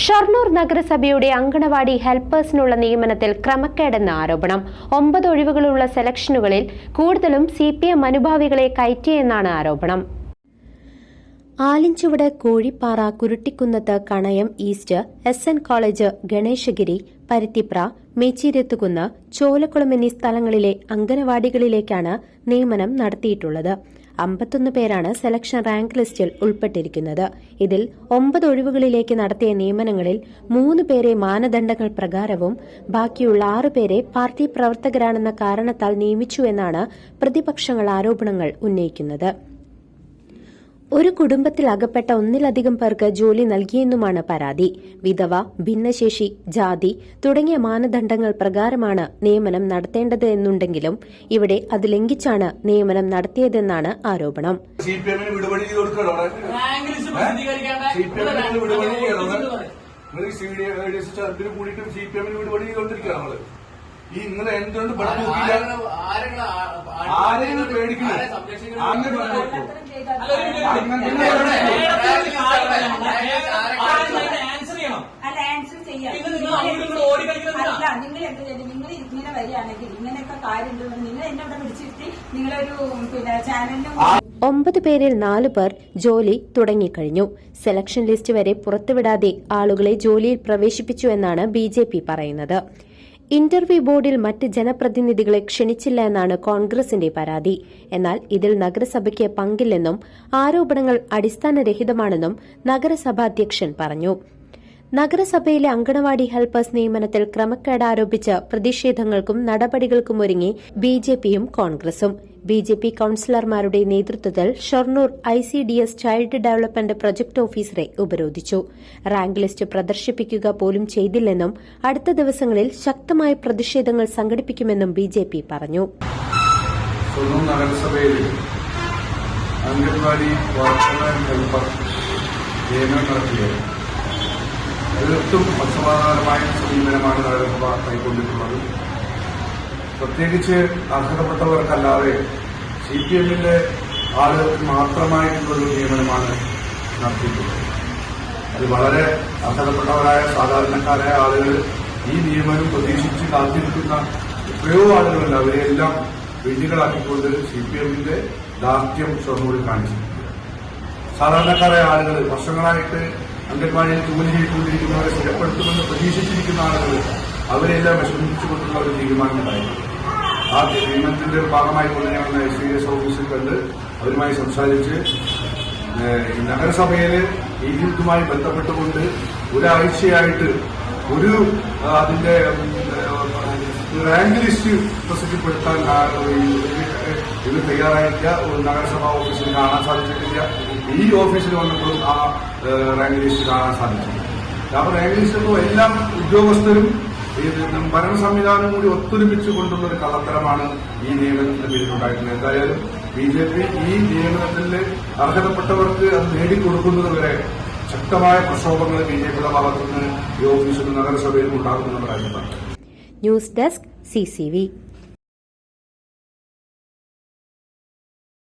Shoranur നഗരസഭയുടെ അങ്കണവാടി ഹെൽപ്പേഴ്സിനുള്ള നിയമനത്തിൽ ക്രമക്കേടെന്ന ആരോപണം. ഒമ്പത് ഒഴിവുകളുള്ള സെലക്ഷനുകളിൽ കൂടുതലും സി പി എം അനുഭാവികളെ കയറ്റിയെന്നാണ് ആരോപണം. Alinchuvadu Kozhippara കുരുട്ടിക്കുന്നത്ത് Kanayam east S N college Ganeshagiri Paruthipra Mecheerathukunnu Cholakkulam എന്നീ സ്ഥലങ്ങളിലെ അംഗനവാടികളിലേക്കാണ് നിയമനം നടത്തിയിട്ടുള്ളത്. അമ്പത്തൊന്ന് പേരാണ് സെലക്ഷൻ റാങ്ക് ലിസ്റ്റിൽ ഉൾപ്പെട്ടിരിക്കുന്നത്. ഇതിൽ ഒമ്പത് ഒഴിവുകളിലേക്ക് നടത്തിയ നിയമനങ്ങളിൽ മൂന്ന് പേരെ മാനദണ്ഡങ്ങൾ പ്രകാരവും ബാക്കിയുള്ള ആറ് പേരെ പാർട്ടി പ്രവർത്തകരാണെന്ന കാരണത്താൽ നിയമിച്ചു എന്നാണ് പ്രതിപക്ഷങ്ങൾ ആരോപണങ്ങൾ ഉന്നയിക്കുന്നത്. ഒരു കുടുംബത്തിൽ അകപ്പെട്ട ഒന്നിലധികം പേർക്ക് ജോലി നൽകിയെന്നുമാണ് പരാതി. വിധവ ഭിന്നശേഷി ജാതി തുടങ്ങിയ മാനദണ്ഡങ്ങൾ പ്രകാരമാണ് നിയമനം നടത്തേണ്ടത് എന്നുണ്ടെങ്കിലും ഇവിടെ അത് ലംഘിച്ചാണ് നിയമനം നടത്തിയതെന്നാണ് ആരോപണം. സി പി എമ്മിന് ഈ നിങ്ങൾ എന്തുകൊണ്ട് ഇവിടെ നോക്കിയില്ല? ആരെങ്കിലും- സംരക്ഷിക്കണം? അങ്ങനെ പറഞ്ഞു അല്ല, നിങ്ങൾ എന്ത് ചെയ്തു നിങ്ങൾ ഇങ്ങനെ വരികയാണെങ്കിൽ ഇങ്ങനെയൊക്കെ കാര്യം നിങ്ങൾ എന്നെ ഇവിടെ പിടിച്ചിരുത്തി നിങ്ങളൊരു പിന്നെ ചാനലിനും ഒമ്പത് പേരിൽ നാലു പേർ ജോലി തുടങ്ങിക്കഴിഞ്ഞു. സെലക്ഷൻ ലിസ്റ്റ് വരെ പുറത്തുവിടാതെ ആളുകളെ ജോലിയിൽ പ്രവേശിപ്പിച്ചു എന്നാണ് ബി ജെ പി പറയുന്നത്. ഇന്റർവ്യൂ ബോർഡിൽ മറ്റ് ജനപ്രതിനിധികളെ ക്ഷണിച്ചില്ല എന്നാണ് കോൺഗ്രസിന്റെ പരാതി. എന്നാൽ ഇതിൽ നഗരസഭയ്ക്ക് പങ്കില്ലെന്നും ആരോപണങ്ങൾ അടിസ്ഥാനരഹിതമാണെന്നും നഗരസഭാധ്യക്ഷൻ പറഞ്ഞു. നഗരസഭയിലെ അങ്കണവാടി ഹെൽപ്പേഴ്സ് നിയമനത്തിൽ ക്രമക്കേട് ആരോപിച്ച് പ്രതിഷേധങ്ങൾക്കും നടപടികൾക്കും ഒരുങ്ങി ബി ജെ പിയും കോൺഗ്രസും. ബി ജെ പി കൌൺസിലർമാരുടെ നേതൃത്വത്തിൽ Shoranur I C D S child development project ഓഫീസറെ ഉപരോധിച്ചു. റാങ്ക് ലിസ്റ്റ് പ്രദർശിപ്പിക്കുക പോലും ചെയ്തില്ലെന്നും അടുത്ത ദിവസങ്ങളിൽ ശക്തമായ പ്രതിഷേധങ്ങൾ സംഘടിപ്പിക്കുമെന്നും ബി ജെ പി പറഞ്ഞു. അംഗൻവാടി തീർത്തും പക്ഷപാതപരമായ സമീപനമാണ് നഗരസഭ കൈക്കൊണ്ടിട്ടുള്ളത്. പ്രത്യേകിച്ച് അർഹതപ്പെട്ടവർക്കല്ലാതെ സി പി എമ്മിന്റെ ആളുകൾക്ക് മാത്രമായിട്ടുള്ളൊരു നിയമനമാണ് നടത്തിയിട്ടുള്ളത്. അത് വളരെ അർഹതപ്പെട്ടവരായ സാധാരണക്കാരായ ആളുകൾ ഈ നിയമനം പ്രതീക്ഷിച്ച് കാത്തിരിക്കുന്ന എത്രയോ ആളുകളുണ്ട്. അവരെയെല്ലാം വെല്ലുകളാക്കിക്കൊണ്ട് സി പി എമ്മിന്റെ ദാർഢ്യം ഷൊർണൂരിൽ കാണിച്ചിട്ടുണ്ട്. സാധാരണക്കാരായ ആളുകൾ വർഷങ്ങളായിട്ട് അംഗൻവാടിയിൽ ജോലി ചെയ്തുകൊണ്ടിരിക്കുന്നവരെ സ്ഥിരപ്പെടുത്തുമെന്ന് പ്രതീക്ഷിച്ചിരിക്കുന്ന ആളുകൾ അവരെല്ലാം വിഷമിപ്പിച്ചുകൊണ്ടുള്ള ഒരു തീരുമാനമുണ്ടായിരുന്നു ആ തീരുമാനത്തിന്റെ തന്നെ ഞങ്ങൾ എസ് ഡി എസ് ഓഫീസിൽ കണ്ട് അവരുമായി സംസാരിച്ച് നഗരസഭയിൽ ഈജിപ്തുമായി ബന്ധപ്പെട്ടുകൊണ്ട് ഒരാഴ്ചയായിട്ട് ഒരു അതിന്റെ റാങ്ക് ലിസ്റ്റ് പ്രസിദ്ധപ്പെടുത്താൻ ഇത് തയ്യാറായിട്ടില്ല ഒരു നഗരസഭാ ഓഫീസിൽ കാണാൻ സാധിച്ചിട്ടില്ല. ഈ ഓഫീസിൽ വന്നപ്പോഴും ആ റാങ്ക് ലിസ്റ്റ് കാണാൻ സാധിച്ചിട്ടില്ല അപ്പോൾ റാങ്ക് ലിസ്റ്റ് എല്ലാ ഉദ്യോഗസ്ഥരും ഭരണ സംവിധാനം കൂടി ഒത്തൊരുമിച്ച് കൊണ്ടുള്ള ഒരു കള്ളത്തരമാണ് ഈ നിയമനത്തിന്റെ പേരിലുണ്ടായിട്ടുള്ളത്. എന്തായാലും ബി ജെ പി ഈ നിയമനത്തിൽ അർഹതപ്പെട്ടവർക്ക് അത് നേടിക്കൊടുക്കുന്നത് വരെ ശക്തമായ പ്രക്ഷോഭങ്ങൾ ബി ജെ പിയുടെ ഭാഗത്തുനിന്ന് ഈ ഓഫീസിലും നഗരസഭയിലും ഉണ്ടാകുമെന്നുള്ള ന്യൂസ് ഡെസ്ക് സിസിവി